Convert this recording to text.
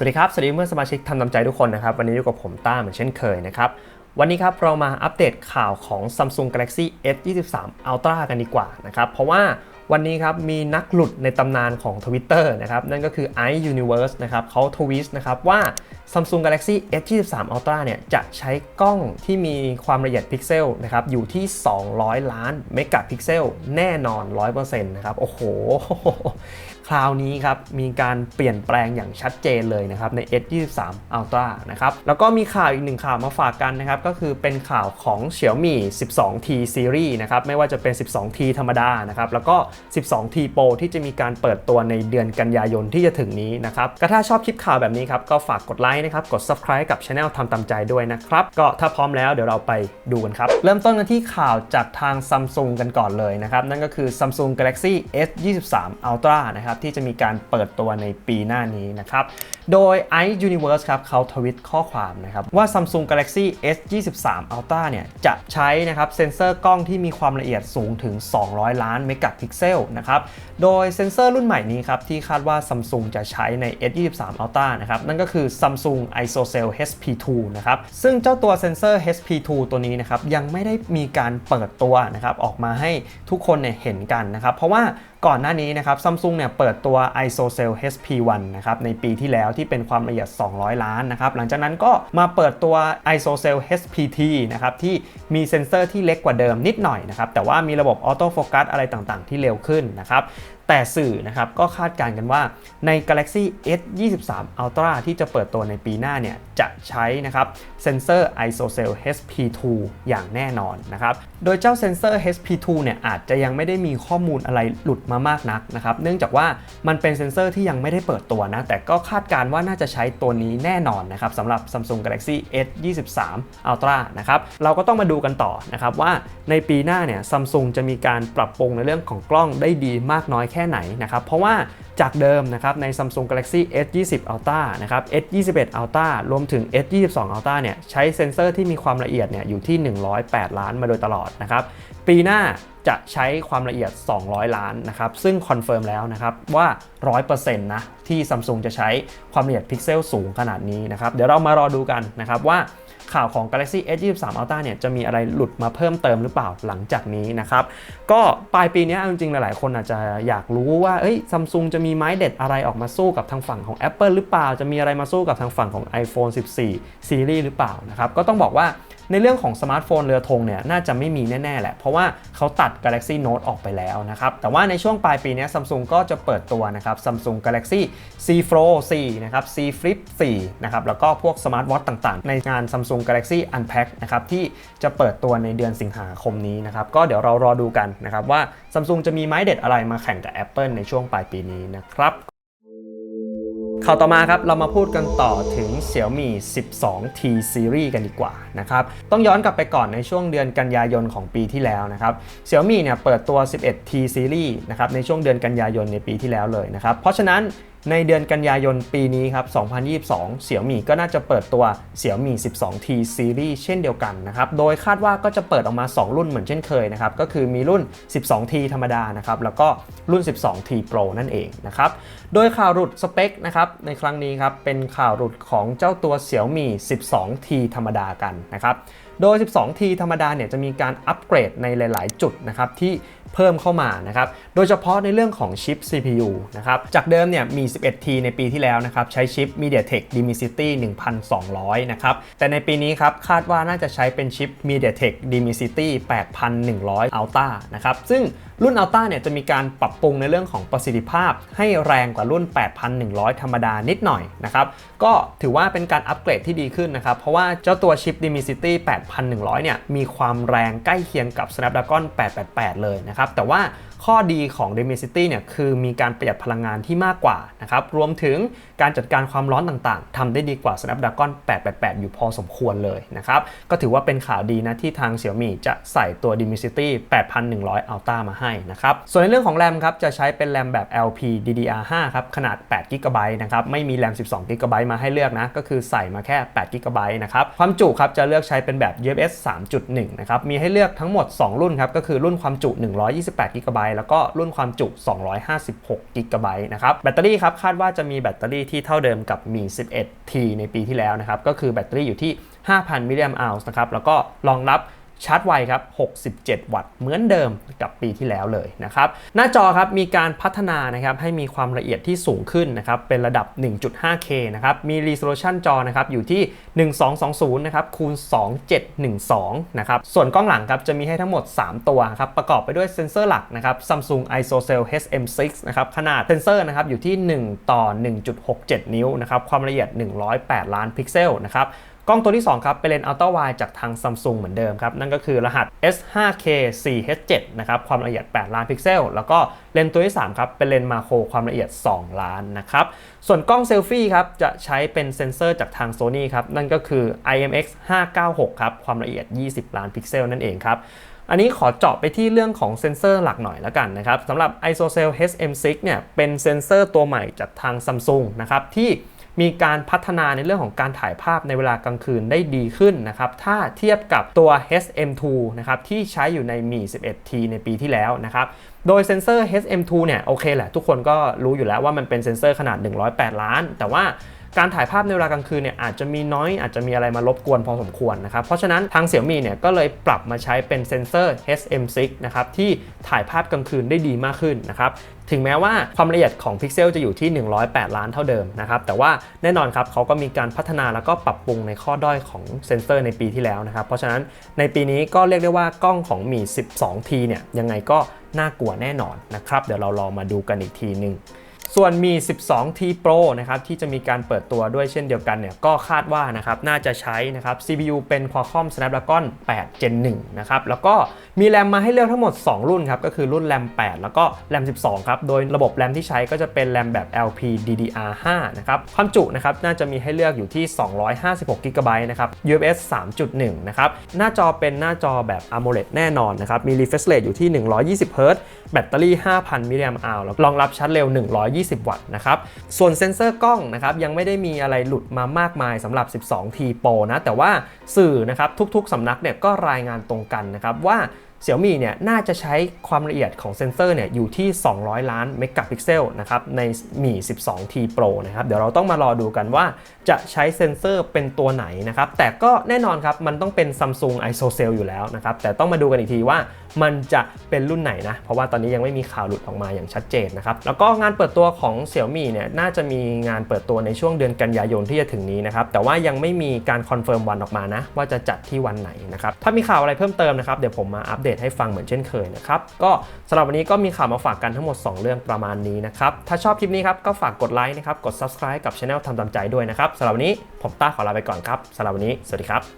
สวัสดีครับ สวัสดีเพื่อนสมาชิกทำนำใจทุกคนนะครับ วันนี้อยู่กับผมต้าเหมือนเช่นเคยนะครับ วันนี้ครับเรามาอัปเดตข่าวของ Samsung Galaxy S23 Ultra กันดีกว่านะครับ เพราะว่าวันนี้ครับมีนักหลุดในตำนานของ Twitter นะครับ นั่นก็คือ i Universe นะครับเขาทวีตนะครับว่า Samsung Galaxy S23 Ultra เนี่ยจะใช้กล้องที่มีความละเอียดพิกเซลนะครับอยู่ที่ 200 ล้านเมกะพิกเซลแน่นอน 100%นะครับ โอ้โห คราวนี้ครับมีการเปลี่ยนแปลงอย่างชัดเจนเลยนะครับใน S23 Ultra นะครับแล้วก็มีข่าวอีกหนึ่งข่าวมาฝากกันนะครับก็คือเป็นข่าวของ Xiaomi 12T Series นะครับไม่ว่าจะเป็น 12T ธรรมดานะครับแล้วก็ 12T Pro ที่จะมีการเปิดตัวในเดือนกันยายนที่จะถึงนี้นะครับก็ถ้าชอบคลิปข่าวแบบนี้ครับก็ฝากกดไลค์นะครับกด Subscribe กับช anel ทำตามใจด้วยนะครับก็ถ้าพร้อมแล้วเดี๋ยวเราไปดูกันครับเริ่มต้นกันที่ข่าวจากทาง Samsung กันก่อนเลยนะครับนั่นก็คือ Samsung Galaxy S23 Ultra นะครับที่จะมีการเปิดตัวในปีหน้านี้นะครับ โดย i Universe ครับเขาทวิตข้อความนะครับว่า Samsung Galaxy S23 Ultra เนี่ยจะใช้นะครับเซ็นเซอร์กล้องที่มีความละเอียดสูงถึง 200 ล้านเมกะพิกเซลนะครับโดยเซ็นเซอร์รุ่นใหม่นี้ครับที่คาดว่า Samsung จะใช้ใน S23 Ultra นะครับนั่นก็คือ Samsung ISOCELL HP2 นะครับซึ่งเจ้าตัวเซ็นเซอร์ HP2 ตัวนี้นะครับยังไม่ได้มีการเปิดตัวนะครับออกมาให้ทุกคนเนี่ยเห็นกันนะครับเพราะว่าก่อนหน้านี้นะครับซัมซุงเนี่ยเปิดตัว ISOCELL HP1 นะครับในปีที่แล้วที่เป็นความละเอียด 200 ล้านนะครับ หลังจากนั้นก็มาเปิดตัว ISOCELL HPT นะครับ ที่มีเซ็นเซอร์ที่เล็กกว่าเดิมนิดหน่อยนะครับ แต่ว่ามีระบบออโต้โฟกัสอะไรต่างๆ ที่เร็วขึ้นนะครับ แต่สื่อนะครับก็คาดการณ์กันว่าใน Galaxy S23 Ultra ที่จะเปิดตัวในปีหน้าเนี่ยจะใช้นะครับเซนเซอร์ ISOCELL HP2 อย่างแน่นอนนะครับ โดยเจ้าเซนเซอร์ HP2 เนี่ยอาจจะยังไม่ได้มีข้อมูลอะไรหลุดมามากนักนะครับ เนื่องจากว่ามันเป็นเซนเซอร์ที่ยังไม่ได้เปิดตัวนะ แต่ก็คาดการณ์ว่าน่าจะใช้ตัวนี้แน่นอนนะครับสำหรับ Samsung Galaxy S23 Ultra นะครับ เราก็ต้องมาดูกันต่อนะครับว่าในปีหน้าเนี่ย Samsung จะมีการปรับปรุงในเรื่องของกล้องได้ดีมากน้อยแค่ไหนนะครับ เพราะว่าจากเดิมนะครับใน Samsung Galaxy S20 Ultra นะครับ S21 Ultra รวมถึง S22 Ultra เนี่ยใช้เซ็นเซอร์ที่มีความละเอียดเนี่ยอยู่ที่ 108 ล้านมาโดยตลอดนะครับ ปีหน้าจะใช้ความละเอียด 200 ล้านนะครับ ซึ่งคอนเฟิร์มแล้วนะครับว่า 100%นะที่ Samsung จะใช้ความละเอียดพิกเซลสูงขนาดนี้นะครับ เดี๋ยวเรามารอดูกันนะครับว่า ข่าวของ Galaxy S23 Ultra เนี่ยจะมีอะไรหลุดมาเพิ่มเติมหรือเปล่าหลังจากนี้นะครับ ก็ปลายปีนี้จริงๆ หลายๆ คนอาจจะอยากรู้ว่าเอ้ยซัมซุงจะมีไม้เด็ดอะไรออกมาสู้กับทางฝั่งของ Apple หรือเปล่า จะมีอะไรมาสู้กับทางฝั่งของ iPhone 14 Series หรือเปล่านะครับ ก็ต้องบอกว่า ในเรื่องของสมาร์ทโฟนเรือธงเนี่ยน่าจะไม่มีแน่ ๆ แหละ เพราะว่าเขาตัด Galaxy Note ออกไปแล้วนะครับ แต่ว่าในช่วงปลายปีนี้ซัมซุงก็จะเปิดตัวนะครับ Samsung Galaxy Z Fold 4นะครับ Z Flip 4นะครับ แล้วก็พวกสมาร์ทวอทต่างๆ ในงาน Samsung Galaxy Unpack นะครับ ที่จะเปิดตัวในเดือนสิงหาคมนี้นะครับ ก็เดี๋ยวเรารอดูกันนะครับว่า Samsung จะมีไม้เด็ดอะไรมาแข่งกับ Apple ในช่วงปลายปีนี้นะครับ ข่าวต่อมาครับ เรามาพูดกันต่อถึง Xiaomi 12T Series กันดีกว่านะครับ ต้องย้อนกลับไปก่อนในช่วงเดือนกันยายนของปีที่แล้วนะครับ Xiaomi เนี่ยเปิดตัว 11T Series นะครับในช่วงเดือนกันยายนในปีที่แล้วเลยนะครับ เพราะฉะนั้นในเดือนกันยายนปีนี้ครับ 2022 Xiaomi ก็น่าจะเปิดตัว Xiaomi 12T Series เช่นเดียวกันนะครับ โดยคาดว่าก็จะเปิดออกมา 2 รุ่นเหมือนเช่นเคยนะครับ ก็คือมีรุ่น 12T ธรรมดานะครับ แล้วก็รุ่น 12T Pro นั่นเองนะครับ โดยข่าวหลุดสเปคนะครับ ในครั้งนี้ครับ เป็นข่าวหลุดของเจ้าตัว Xiaomi 12T ธรรมดากันนะครับ โดย 12T ธรรมดาเนี่ยจะมีการอัปเกรดในหลาย ๆ จุดนะครับที่ เพิ่มเข้ามานะครับ โดยเฉพาะในเรื่องของชิป CPU นะครับ จากเดิมเนี่ยมี 11T ในปีที่แล้วนะครับ ใช้ชิป MediaTek Dimensity 1200 นะครับ แต่ในปีนี้ครับคาดว่าน่าจะใช้เป็นชิป MediaTek Dimensity 8100 Ultra นะครับ ซึ่งรุ่น Ultra เนี่ยจะมีการปรับปรุงในเรื่องของประสิทธิภาพ ให้แรงกว่ารุ่น 8100 ธรรมดานิดหน่อยนะครับ ก็ถือว่าเป็นการอัปเกรดที่ดีขึ้นนะครับ เพราะว่าเจ้าตัวชิป Dimensity 8100 เนี่ยมีความแรงใกล้เคียงกับ Snapdragon 888 เลยนะครับแต่ว่าข้อดีของ Dimensity เนี่ยคือมีการประหยัดพลังงานที่มากกว่านะครับรวมถึงการจัดการความร้อนต่างๆทำได้ดีกว่า Snapdragon 888 อยู่พอสมควรเลยนะครับก็ถือว่าเป็นข่าวดีนะที่ทาง Xiaomi จะใส่ตัว Dimensity 8100 Ultra มาให้นะครับส่วนในเรื่องของแรมครับจะใช้เป็นแรมแบบ LP DDR5 ครับขนาด8 GB นะครับไม่มีแรม 12 GB มาให้เลือกนะก็คือใส่มาแค่8 GB นะครับความจุครับจะเลือกใช้เป็นแบบ UFS 3.1 นะครับมีให้เลือกทั้งหมด 2 รุ่นครับก็คือรุ่นความจุ100 128 GB แล้วก็รุ่นความจุ 256 GB นะครับ แบตเตอรี่ครับคาดว่าจะมีแบตเตอรี่ที่เท่าเดิมกับมี 11T ในปีที่แล้วนะครับ ก็คือแบตเตอรี่อยู่ที่ 5,000มิลลิแอมป์นะครับ แล้วก็รองรับ ชาร์จไวครับ 67 วัตต์ เหมือนเดิมกับปีที่แล้วเลยนะครับ หน้าจอครับมีการพัฒนานะครับให้มีความละเอียดที่สูงขึ้นนะครับเป็นระดับ 1.5K นะครับ มี resolution จอนะครับอยู่ที่ 1220 นะครับคูณ 2712 นะครับ ส่วนกล้องหลังครับจะมีให้ทั้งหมด 3 ตัวครับประกอบไปด้วยเซ็นเซอร์หลักนะครับ Samsung ISOCELL HM6 นะครับขนาดเซ็นเซอร์นะครับอยู่ที่ 1 ต่อ 1.67 นิ้วนะครับความละเอียด 108 ล้านพิกเซลนะครับ กล้องตัวที่ 2 ครับ เป็นเลนส์อัลตร้าไวจากทาง Samsung เหมือนเดิมครับ นั่นก็คือรหัส S5K 4H7 นะครับ ความละเอียด 8 ล้านพิกเซล แล้วก็เลนส์ตัวที่ 3 ครับ เป็นเลนส์มาโครความละเอียด 2 ล้านนะครับ ส่วนกล้องเซลฟี่ครับ จะใช้เป็นเซ็นเซอร์จากทาง Sony ครับ นั่นก็คือ IMX 596 ครับ ความละเอียด 20 ล้านพิกเซลนั่นเองครับอันนี้ขอเจาะไปที่เรื่องของเซ็นเซอร์หลักหน่อยแล้วกันนะครับสำหรับ ISOCELL HM6 เนี่ยเป็นเซ็นเซอร์ตัวใหม่จากทาง Samsung นะครับที่ มีการพัฒนาในเรื่องของการถ่ายภาพในเวลากลางคืนได้ดีขึ้นนะครับถ้าเทียบกับตัว HM2 นะครับที่ใช้อยู่ในมี 11T ในปีที่แล้วนะครับโดยเซ็นเซอร์ HM2 เนี่ยโอเคแหละทุกคนก็รู้อยู่แล้วว่ามันเป็นเซ็นเซอร์ขนาด 108 ล้าน แต่ว่า การถ่ายภาพในเวลากลางคืนเนี่ยอาจจะมีน้อยอาจจะมีอะไรมารบกวนพอสมควรนะครับ เพราะฉะนั้นทางเสี่ยมี่เนี่ยก็เลยปรับมาใช้เป็นเซนเซอร์ HM6 นะครับที่ถ่ายภาพกลางคืนได้ดีมากขึ้นนะครับถึงแม้ว่าความละเอียดของพิกเซลจะอยู่ที่ 108 ล้านเท่าเดิมนะครับแต่ว่าแน่นอนครับเขาก็มีการพัฒนาแล้วก็ปรับปรุงในข้อด้อยของเซนเซอร์ในปีที่แล้วนะครับ เพราะฉะนั้นในปีนี้ก็เรียกได้ว่ากล้องของมี 12T เนี่ยยังไงก็น่ากลัวแน่นอนนะครับ เดี๋ยวเราลองมาดูกันอีกทีหนึ่ง ส่วนมี 12T Pro นะครับที่จะมีการเปิดตัวด้วยเช่นเดียวกันเนี่ยก็คาดว่านะครับน่าจะใช้นะครับ CPU เป็น Qualcomm Snapdragon 8 Gen 1นะครับแล้วก็มีแรมมาให้เลือกทั้งหมด 2 รุ่นครับก็คือรุ่นแรม 8 แล้วก็แรม 12 ครับโดยระบบแรมที่ใช้ก็จะเป็นแรมแบบ LPDDR5 นะครับความจุนะครับน่าจะมีให้เลือกอยู่ที่ 256 GB นะครับ UFS 3.1 นะครับหน้าจอเป็นหน้าจอแบบ AMOLED แน่นอนนะครับมี refresh rate อยู่ที่ 120 Hz แบตเตอรี่ 5,000มิลลิแอมป์อัลแล้วรองรับชาร์จเร็ว 120วัตต์นะครับ ส่วนเซ็นเซอร์กล้องนะครับยังไม่ได้มีอะไรหลุดมามากมายสำหรับ 12T Pro นะ แต่ว่าสื่อนะครับทุกๆสำนักเนี่ยก็รายงานตรงกันนะครับว่า เสี่ยมี่เนี่ยน่าจะใช้ความละเอียดของเซนเซอร์เนี่ยอยู่ที่ 200 ล้านเมกะพิกเซลนะครับในมี 12T Pro นะครับเดี๋ยวเราต้องมารอดูกันว่าจะใช้เซนเซอร์เป็นตัวไหนนะครับแต่ก็แน่นอนครับมันต้องเป็น Samsung ISOCELL อยู่แล้วนะครับแต่ต้องมาดูกันอีกทีว่ามันจะเป็นรุ่นไหนนะ เพราะว่าตอนนี้ยังไม่มีข่าวหลุดออกมาอย่างชัดเจนนะครับแล้วก็งานเปิดตัวของ Xiaomi เนี่ยน่าจะมีงานเปิดตัวในช่วงเดือนกันยายนที่จะถึงนี้นะครับแต่ว่ายังไม่มีการคอนเฟิร์มวันออกมานะว่าจะจัดที่วันไหนนะครับถ้ามีข่าวอะไรเพิ่มเติมนะครับเดี๋ยวผมมาอัปเดตให้ฟังเหมือนเช่นเคยนะครับ ก็สำหรับวันนี้ก็มีข่าวมาฝากกันทั้งหมด 2 เรื่องประมาณนี้นะครับ ถ้าชอบคลิปนี้ครับก็ฝากกดไลค์นะครับ กด subscribe กับช anel ทำตามใจด้วยนะครับสำหรับวันนี้ผมต้าขอลาไปก่อนครับสำหรับวันนี้สวัสดีครับ